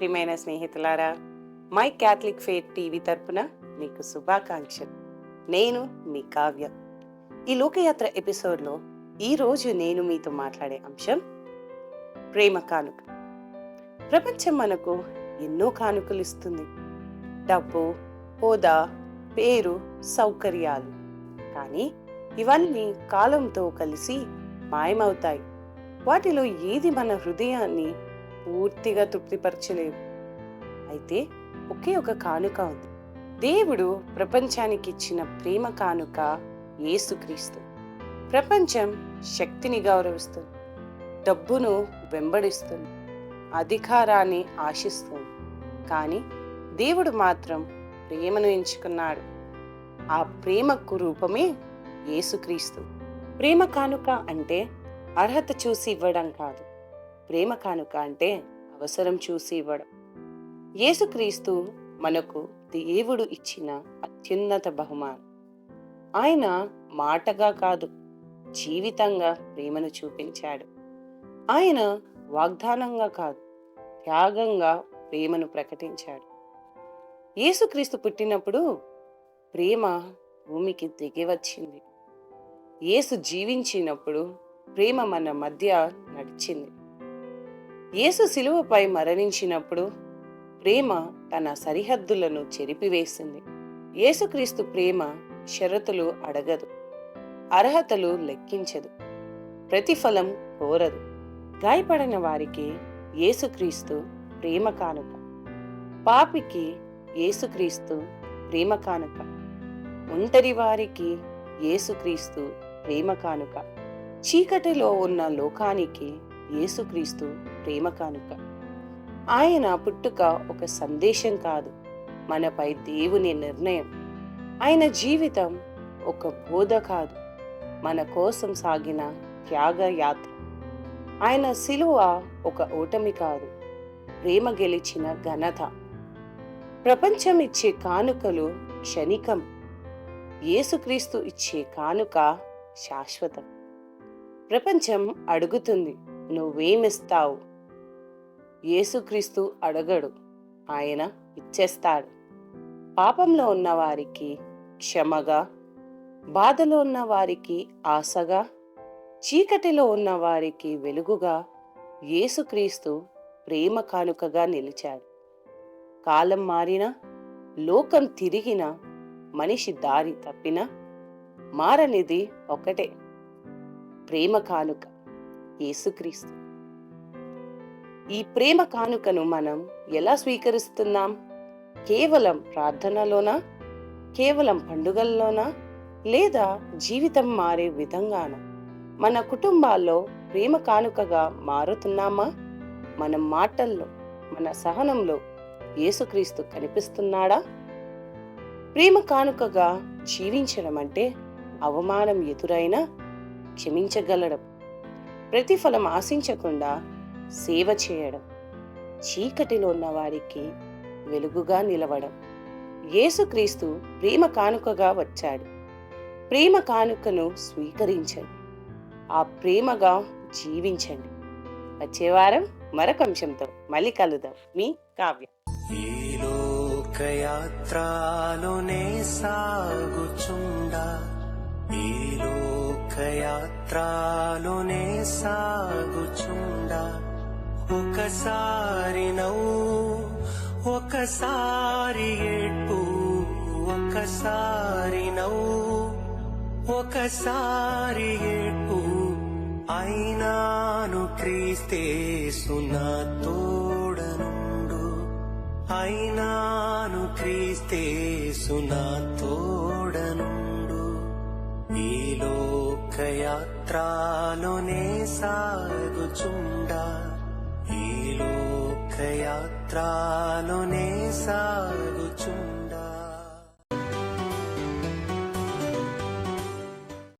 ప్రియమైన స్నేహితులారా my Catholic fate TV తరపున మీకు శుభాకాంక్షలు. నేను మీ కావ్య. ఈ లోకయాత్ర ఎపిసోడ్లో ఈరోజు నేను మీతో మాట్లాడే అంశం ప్రేమ కానుక. ప్రపంచం మనకు ఎన్నో కానుకలు ఇస్తుంది. డబ్బు హోదా పేరు సౌకర్యాలు. కానీ ఇవన్నీ కాలంతో కలిసి మాయమవుతాయి. వాటిలో ఏది మన హృదయాన్ని పూర్తిగా తృప్తిపరచలేవు. అయితే ఒకే ఒక కానుక ఉంది. దేవుడు ప్రపంచానికి ఇచ్చిన ప్రేమ కానుక యేసుక్రీస్తు. ప్రపంచం శక్తిని గౌరవిస్తుంది. డబ్బును వెంబడిస్తుంది. అధికారాన్ని ఆశిస్తుంది. కానీ దేవుడు మాత్రం ప్రేమను ఎంచుకున్నాడు. ఆ ప్రేమకు రూపమే యేసుక్రీస్తు. ప్రేమ కానుక అంటే అర్హత చూసి ఇవ్వడం కాదు. ప్రేమ కానుక అంటే అవసరం చూసి ఇవ్వడం. యేసుక్రీస్తు మనకు దేవుడు ఇచ్చిన అత్యున్నత బహుమానం. ఆయన మాటగా కాదు జీవితంగా ప్రేమను చూపించాడు. ఆయన వాగ్దానంగా కాదు త్యాగంగా ప్రేమను ప్రకటించాడు. యేసుక్రీస్తు పుట్టినప్పుడు ప్రేమ భూమికి దిగి వచ్చింది. యేసు జీవించినప్పుడు ప్రేమ మన మధ్య నడిచింది. యేసు శిలువపై మరణించినప్పుడు ప్రేమ తన సరిహద్దులను చెరిపివేసింది. యేసుక్రీస్తు ప్రేమ షరతులు అడగదు అర్హతలు లెక్కించదు ప్రతిఫలం కోరదు. గాయపడిన వారికి యేసుక్రీస్తు ప్రేమ కానుక పాపికి యేసుక్రీస్తు ప్రేమ కానుక ఒంటరి వారికి యేసుక్రీస్తు ప్రేమ కానుక. చీకటిలో ఉన్న లోకానికి యేసుక్రీస్తు ప్రేమ కానుక. ఆయన పుట్టుక ఒక సందేశం కాదు మనపై దేవుని నిర్ణయం. ఆయన జీవితం ఒక బోధ కాదు మన కోసం సాగిన త్యాగ యాత్ర ఆయన శిలువ ఒక ఓటమి కాదు ప్రేమ గెలిచిన ఘనత. ప్రపంచం ఇచ్చే కానుకలు క్షణికం యేసుక్రీస్తు ఇచ్చే కానుక శాశ్వతం. ప్రపంచం అడుగుతుంది నువ్వేమిస్తావు? యేసుక్రీస్తు అడగడు ఆయన ఇచ్చేస్తాడు. పాపంలో ఉన్నవారికి క్షమగా బాధలో ఉన్నవారికి ఆశగా చీకటిలో ఉన్నవారికి వెలుగుగా యేసుక్రీస్తు ప్రేమ కానుకగా నిలిచాడు. కాలం మారినా లోకం తిరిగినా మనిషి దారి తప్పినా మారనిది ఒకటే ప్రేమ కానుక. యేసుక్రీస్తు. ఈ ప్రేమ కానుకను మనం ఎలా స్వీకరిస్తున్నాం? కేవలం ప్రార్థనలోనా? కేవలం పండుగల్లోనా? లేదా జీవితం మారే విధంగానా? మన కుటుంబాల్లో ప్రేమ కానుకగా మారుతున్నామా? మన మాటల్లో మన సహనంలో యేసుక్రీస్తు కనిపిస్తున్నాడా? ప్రేమ కానుకగా జీవించడం అంటే అవమానం ఎదురైనా క్షమించగలడం. ప్రతిఫలం ఆశించకుండా సేవ చేయడం చీకటిలో ఉన్న వారికి వెలుగుగా నిలవడం. యేసుక్రీస్తు ప్రేమ కానుకగా వచ్చాడు. ప్రేమ కానుకను స్వీకరించండి. ఆ ప్రేమగా జీవించండి. వచ్చే వారం మరొక అంశంతో మళ్ళీ కలుద్దాం. మీ కావ్య. ఈ లోకయాత్రలోనే సాగుచుండా. ఈ లోకయాత్రలోనే సాగుచుండా. ఒకసారి నవ్వు ఒకసారి ఏడ్పు ఒకసారి నవ్వు ఒకసారి ఏడ్పు. అయినాను క్రీస్తే సున్నా తోడనుండు. అయినాను క్రీస్తే సున్నా లోకయాత్రలోనే సాగుచుండా. ఈ లోకయాత్రలోనే సాగుచుండా.